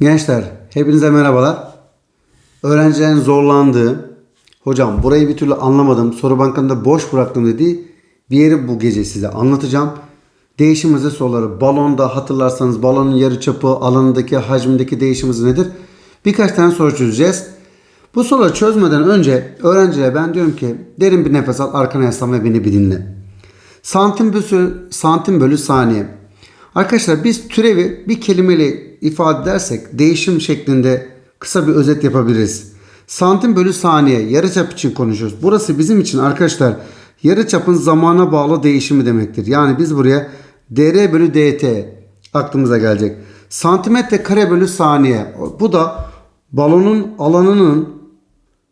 Gençler hepinize merhabalar. Öğrencilerin zorlandığı, hocam burayı bir türlü anlamadım, soru bankında boş bıraktım dediği bir yeri bu gece size anlatacağım. Değişim hızı soruları. Balonda hatırlarsanız balonun yarıçapı, alanındaki, hacmindeki değişim hızı nedir? Birkaç tane soru çözeceğiz. Bu soruları çözmeden önce öğrencilere ben diyorum ki derin bir nefes al, arkana yaslan ve beni bir dinle. Santim bölü, santim bölü saniye. Arkadaşlar biz türevi bir kelimeyle ifade edersek değişim şeklinde kısa bir özet yapabiliriz. Santim bölü saniye yarıçap için konuşuyoruz. Burası bizim için arkadaşlar yarıçapın zamana bağlı değişimi demektir. Yani biz buraya dr bölü dt aklımıza gelecek. Santimetre kare bölü saniye. Bu da balonun alanının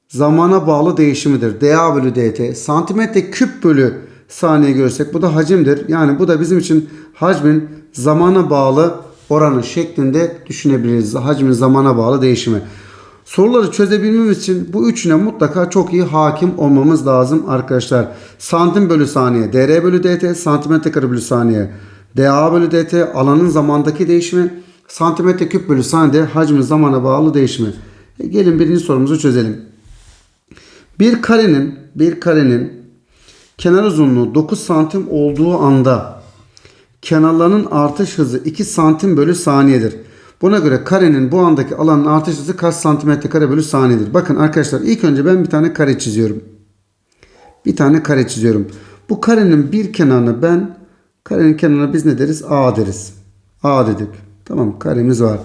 zamana bağlı değişimidir. dA bölü dt. Santimetre küp bölü saniye görsek bu da hacimdir. Yani bu da bizim için hacmin zamana bağlı oranı şeklinde düşünebiliriz. Hacmin zamana bağlı değişimi. Soruları çözebilmemiz için bu üçüne mutlaka çok iyi hakim olmamız lazım arkadaşlar. Santim bölü saniye dr bölü dt, santimetre kare bölü saniye dA bölü dt, alanın zamandaki değişimi, santimetre küp bölü saniye hacmin zamana bağlı değişimi. E gelin birinci sorumuzu çözelim. Bir karenin bir karenin kenar uzunluğu 9 santim olduğu anda kenarlarının artış hızı 2 santim bölü saniyedir. Buna göre karenin bu andaki alanın artış hızı kaç santimetre kare bölü saniyedir? Bakın arkadaşlar ilk önce ben bir tane kare çiziyorum. Bir tane kare çiziyorum. Bu karenin bir kenarına ben karenin kenarına biz ne deriz? A deriz. A dedik. Tamam karemiz var.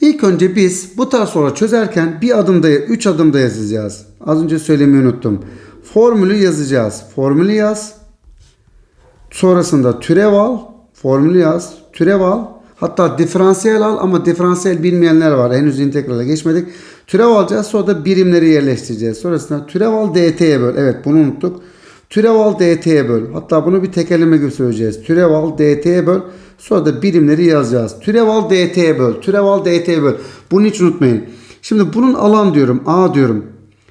İlk önce biz bu tarz soru çözerken bir adımda, üç adımda yazacağız. Az önce söylemeyi unuttum. Formülü yazacağız. Formülü yaz. Sonrasında türev al. Formülü yaz. Türev al. Hatta diferansiyel al ama diferansiyel bilmeyenler var. Henüz integrale geçmedik. Türev alacağız. Sonra da birimleri yerleştireceğiz. Sonrasında türev al dt'ye böl. Evet bunu unuttuk. Türev al dt'ye böl. Hatta bunu bir tekerleme gibi söyleyeceğiz. Türev al dt'ye böl. Sonra da birimleri yazacağız. Türev al dt'ye böl. Türev al dt'ye böl. Bunu hiç unutmayın. Şimdi bunun alan diyorum. A diyorum.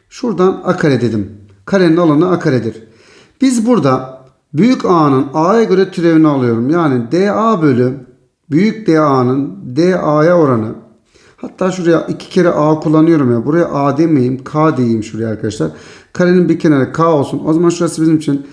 Şuradan a kare dedim. Karenin alanı a karedir. Biz burada büyük A'nın A'ya göre türevini alıyorum. Yani dA bölü büyük DA'nın DA'ya oranı. Hatta şuraya iki kere A kullanıyorum ya. Buraya A demeyeyim. K diyeyim şuraya arkadaşlar. Karenin bir kenarı K olsun. O zaman şurası bizim için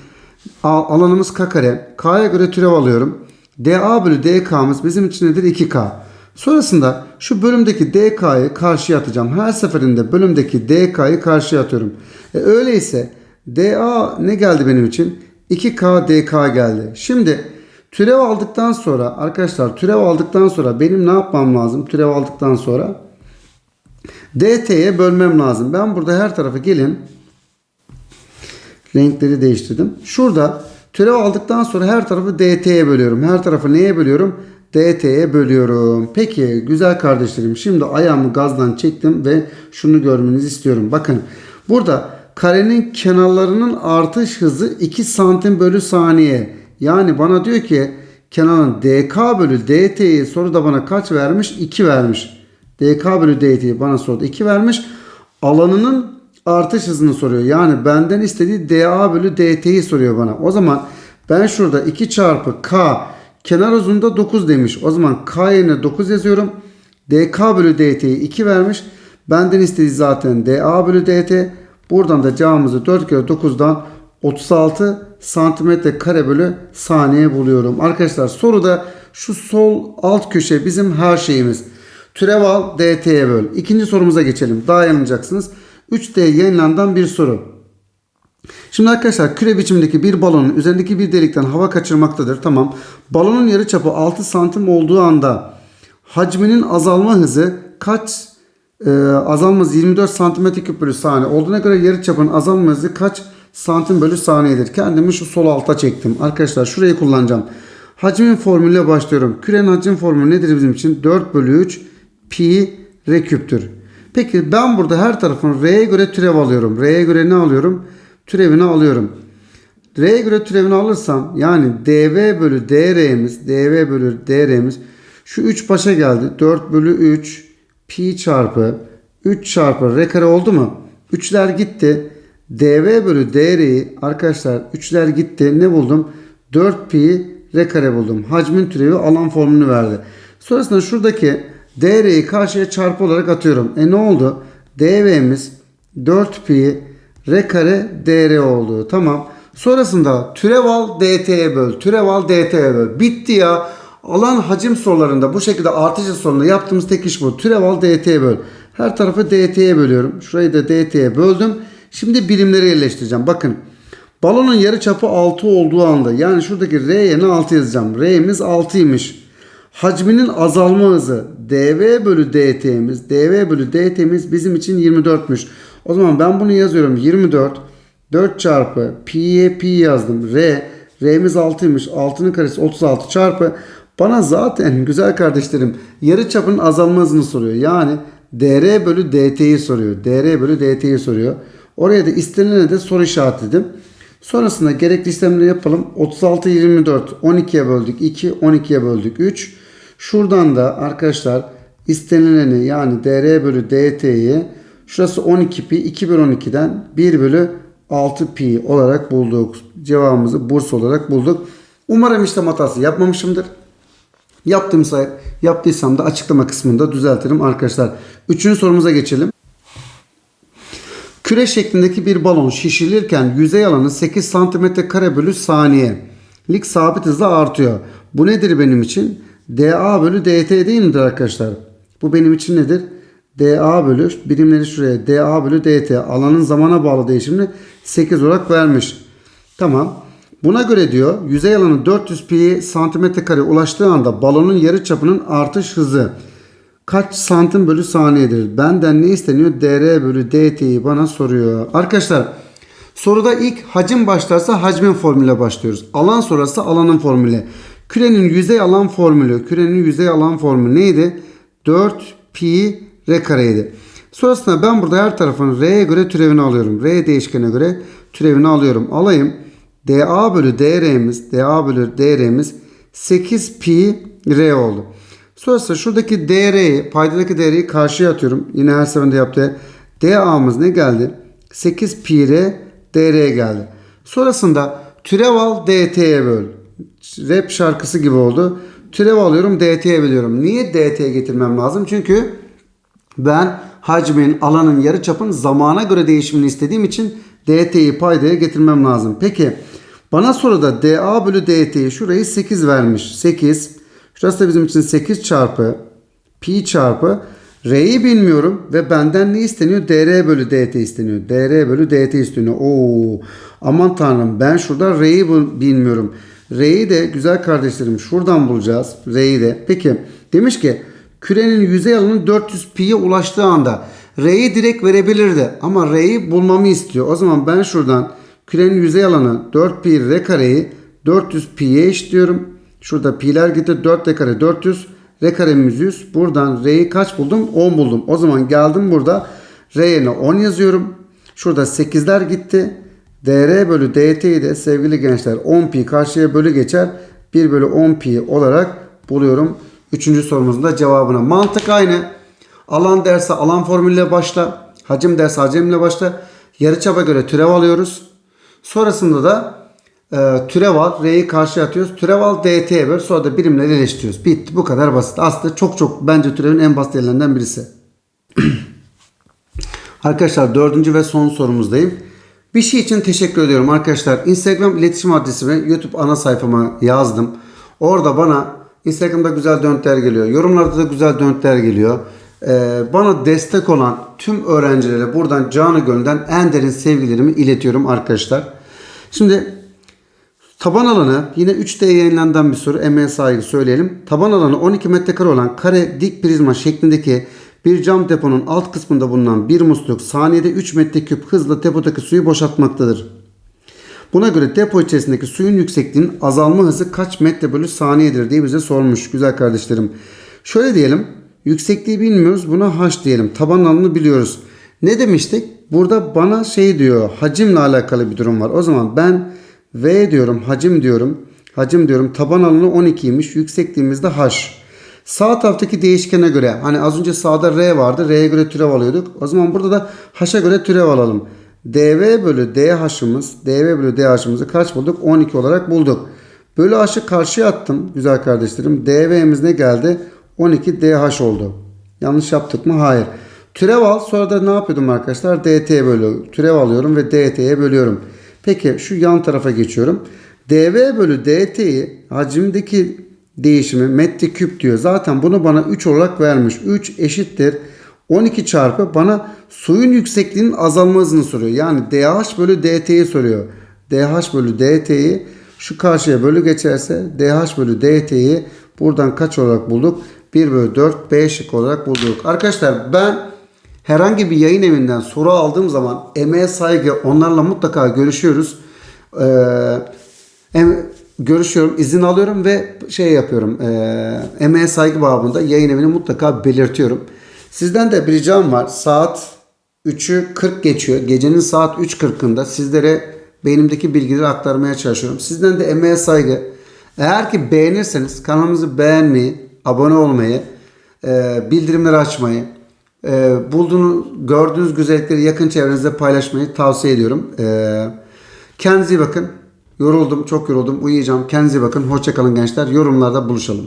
A, alanımız K kare. K'ya göre türev alıyorum. DA bölü DK'mız bizim için nedir? 2K. Sonrasında şu bölümdeki DK'yı karşıya atacağım. Her seferinde bölümdeki DK'yı karşıya atıyorum. E öyleyse DA ne geldi benim için? 2K DK geldi. Şimdi türev aldıktan sonra arkadaşlar türev aldıktan sonra benim ne yapmam lazım? Türev aldıktan sonra DT'ye bölmem lazım. Ben burada her tarafa gelin. Renkleri değiştirdim. Şurada türev aldıktan sonra her tarafı DT'ye bölüyorum. Her tarafı neye bölüyorum? DT'ye bölüyorum. Peki güzel kardeşlerim şimdi ayağımı gazdan çektim ve şunu görmenizi istiyorum. Bakın burada karenin kenarlarının artış hızı 2 santim bölü saniye. Yani bana diyor ki kenarın DK bölü DT'yi soruda bana kaç vermiş? 2 vermiş. DK bölü DT'yi bana soruda 2 vermiş. Alanının artış hızını soruyor. Yani benden istediği DA bölü DT'yi soruyor bana. O zaman ben şurada 2 çarpı K kenar uzunluğunda 9 demiş. O zaman K yerine 9 yazıyorum. DK bölü DT'yi 2 vermiş. Benden istediği zaten DA bölü DT. Buradan da cevabımızı 4 kere 9'dan 36 santimetre kare bölü saniye buluyorum. Arkadaşlar soruda şu sol alt köşe bizim her şeyimiz. Türev al DT'ye böl. İkinci sorumuza geçelim. Daha yanılacaksınız. 3D yayınlandan bir soru. Şimdi arkadaşlar küre biçimdeki bir balonun üzerindeki bir delikten hava kaçırmaktadır. Tamam. Balonun yarıçapı 6 santim olduğu anda hacminin azalma hızı kaç e, azalması 24 santimetre küp bölü saniye olduğuna göre yarıçapın azalma hızı kaç santim bölü saniyedir? Kendimi şu sol alta çektim. Arkadaşlar şurayı kullanacağım. Hacmin formülüyle başlıyorum. Kürenin hacim formülü nedir bizim için? 4 bölü 3 pi r küptür. Peki ben burada her tarafın r'ye göre türev alıyorum. R'ye göre ne alıyorum? Türevini alıyorum. R'ye göre türevini alırsam yani dv bölü dr'miz dv bölü dr'miz şu 3 başa geldi. 4 bölü 3 pi çarpı 3 çarpı r kare oldu mu? 3'ler gitti. dv bölü dr'yi arkadaşlar 3'ler gitti. Ne buldum? 4 pi r kare buldum. Hacmin türevi alan formülünü verdi. Sonrasında şuradaki DR'yi karşıya çarpı olarak atıyorum. E ne oldu? DV'miz 4pi r kare dr oldu. Tamam. Sonrasında türev al dt'ye böl. Türev al dt'ye böl. Bitti ya. Alan hacim sorularında bu şekilde artış sorununda yaptığımız tek iş bu. Türev al dt'ye böl. Her tarafı dt'ye bölüyorum. Şurayı da dt'ye böldüm. Şimdi birimleri yerleştireceğim. Bakın. Balonun yarı çapı 6 olduğu anda yani şuradaki R yerine 6 yazacağım. R'miz 6'ymış. Hacminin azalma hızı dv bölü dt'miz dv bölü dt'miz bizim için 24'müş. O zaman ben bunu yazıyorum 24 4 çarpı pi'ye pi yazdım. R R'miz 6'ymış. 6'nın karesi 36 çarpı bana zaten güzel kardeşlerim yarı çapının azalma hızını soruyor. Yani dr bölü dt'yi soruyor. dr bölü dt'yi soruyor. Oraya da istenilene de soru işaretledim. Sonrasında gerekli işlemleri yapalım. 36, 24, 12'ye böldük 2, 12'ye böldük 3. Şuradan da arkadaşlar istenileni yani dr bölü dt'yi şurası 12 pi 2 bölü 12'den 1 bölü 6 pi olarak bulduk. Cevabımızı burs olarak bulduk. Umarım işlem hatası yapmamışımdır. Yaptığımsa, yaptıysam da açıklama kısmında düzeltirim arkadaşlar. Üçüncü sorumuza geçelim. Küre şeklindeki bir balon şişirilirken yüzey alanı 8 cm kare bölü saniyelik sabit hızla artıyor. Bu nedir benim için? dA bölü dt değil midir arkadaşlar? Bu benim için nedir? dA bölü birimleri şuraya dA bölü dt alanın zamana bağlı değişimini 8 olarak vermiş. Tamam. Buna göre diyor yüzey alanı 400 pi santimetre kare ulaştığı anda balonun yarı çapının artış hızı kaç santim bölü saniyedir? Benden ne isteniyor? dr bölü dt'yi bana soruyor. Arkadaşlar soruda ilk hacim başlarsa hacmin formüle başlıyoruz. Alan sonrası alanın formülü. Kürenin yüzey alan formülü. Kürenin yüzey alan formülü neydi? 4 pi r kareydi. Sonrasında ben burada her tarafın r'ye göre türevini alıyorum. R değişkene göre türevini alıyorum. Alayım. dA bölü dr'miz dA bölü dr'miz 8 pi r oldu. Sonrasında şuradaki DR'yi, paydadaki değeri karşıya atıyorum. Yine her seferinde yaptığı DA'mız ne geldi? 8 pi r DR geldi. Sonrasında türev al DT'ye böl. Rap şarkısı gibi oldu. Türev alıyorum DT'ye bölüyorum. Niye DT'ye getirmem lazım? Çünkü ben hacmin, alanın, yarıçapın zamana göre değişimini istediğim için DT'yi paydaya getirmem lazım. Peki bana soruda DA bölü DT'yi şurayı 8 vermiş. 8 Şurası da bizim için 8 çarpı pi çarpı R'yi bilmiyorum ve benden ne isteniyor? dr bölü dt isteniyor. dr bölü dt isteniyor. Oo, aman tanrım ben şurada R'yi bilmiyorum. R'yi de güzel kardeşlerim şuradan bulacağız. R'yi de. Peki demiş ki kürenin yüzey alanı 400 pi'ye ulaştığı anda R'yi direkt verebilirdi ama R'yi bulmamı istiyor. O zaman ben şuradan kürenin yüzey alanı 4 pi r kareyi 400 pi'ye eşitliyorum. Şurada pi'ler gitti 4 r kare 400 r karemiz 100. Buradan r'yi kaç buldum? 10 buldum. O zaman geldim burada r yerine 10 yazıyorum. Şurada 8'ler gitti. dr bölü dt'yi de sevgili gençler 10 pi karşıya bölü geçer. 1 bölü 10 pi olarak buluyorum. Üçüncü sorumuzun da cevabına. Mantık aynı. Alan derse alan formülle başla. Hacim derse hacimle başla. Yarıçapa göre türev alıyoruz. Sonrasında da e, türev al. R'yi karşıya atıyoruz. Türev al DT'ye böl. Sonra da birimleri eleştiriyoruz. Bitti. Bu kadar basit. Aslında çok çok bence türevin en basit yerlerinden birisi. arkadaşlar dördüncü ve son sorumuzdayım. Bir şey için teşekkür ediyorum arkadaşlar. Instagram iletişim adresimi YouTube ana sayfama yazdım. Orada bana Instagram'da güzel dönütler geliyor. Yorumlarda da güzel dönütler geliyor. Ee, bana destek olan tüm öğrencilere buradan canı gönülden en derin sevgilerimi iletiyorum arkadaşlar. Şimdi Taban alanı yine 3D yayınlanan bir soru. Emeğe saygı söyleyelim. Taban alanı 12 metrekare olan kare dik prizma şeklindeki bir cam deponun alt kısmında bulunan bir musluk saniyede 3 metreküp hızla depodaki suyu boşaltmaktadır. Buna göre depo içerisindeki suyun yüksekliğinin azalma hızı kaç metre bölü saniyedir diye bize sormuş güzel kardeşlerim. Şöyle diyelim. Yüksekliği bilmiyoruz. Buna h diyelim. Taban alanını biliyoruz. Ne demiştik? Burada bana şey diyor. Hacimle alakalı bir durum var. O zaman ben V diyorum, hacim diyorum. Hacim diyorum. Taban alanı 12'ymiş. Yüksekliğimiz de H. Sağ taraftaki değişkene göre hani az önce sağda R vardı. R'ye göre türev alıyorduk. O zaman burada da H'a göre türev alalım. dV bölü DH'ımız dV bölü DH'ımızı kaç bulduk? 12 olarak bulduk. Bölü H'ı karşıya attım güzel kardeşlerim. dV'miz ne geldi? 12 DH oldu. Yanlış yaptık mı? Hayır. Türev al sonra da ne yapıyordum arkadaşlar? DT'ye bölüyorum. Türev alıyorum ve DT'ye bölüyorum. Peki şu yan tarafa geçiyorum. dv bölü dt'yi hacimdeki değişimi metre küp diyor. Zaten bunu bana 3 olarak vermiş. 3 eşittir 12 çarpı bana suyun yüksekliğinin azalma hızını soruyor. Yani dh bölü dt'yi soruyor. dh bölü dt'yi şu karşıya bölü geçerse dh bölü dt'yi buradan kaç olarak bulduk? 1 bölü 4 B şık olarak bulduk. Arkadaşlar ben herhangi bir yayın evinden soru aldığım zaman emeğe saygı onlarla mutlaka görüşüyoruz. Ee, görüşüyorum, izin alıyorum ve şey yapıyorum. E, emeğe saygı babında yayın evini mutlaka belirtiyorum. Sizden de bir ricam var. Saat 3'ü 40 geçiyor. Gecenin saat 3.40'ında sizlere beynimdeki bilgileri aktarmaya çalışıyorum. Sizden de emeğe saygı. Eğer ki beğenirseniz kanalımızı beğenmeyi, abone olmayı, e, bildirimleri açmayı, e, bulduğunuz, gördüğünüz güzellikleri yakın çevrenizde paylaşmayı tavsiye ediyorum. E, kendinize iyi bakın. Yoruldum, çok yoruldum. Uyuyacağım. Kendinize bakın. Hoşçakalın gençler. Yorumlarda buluşalım.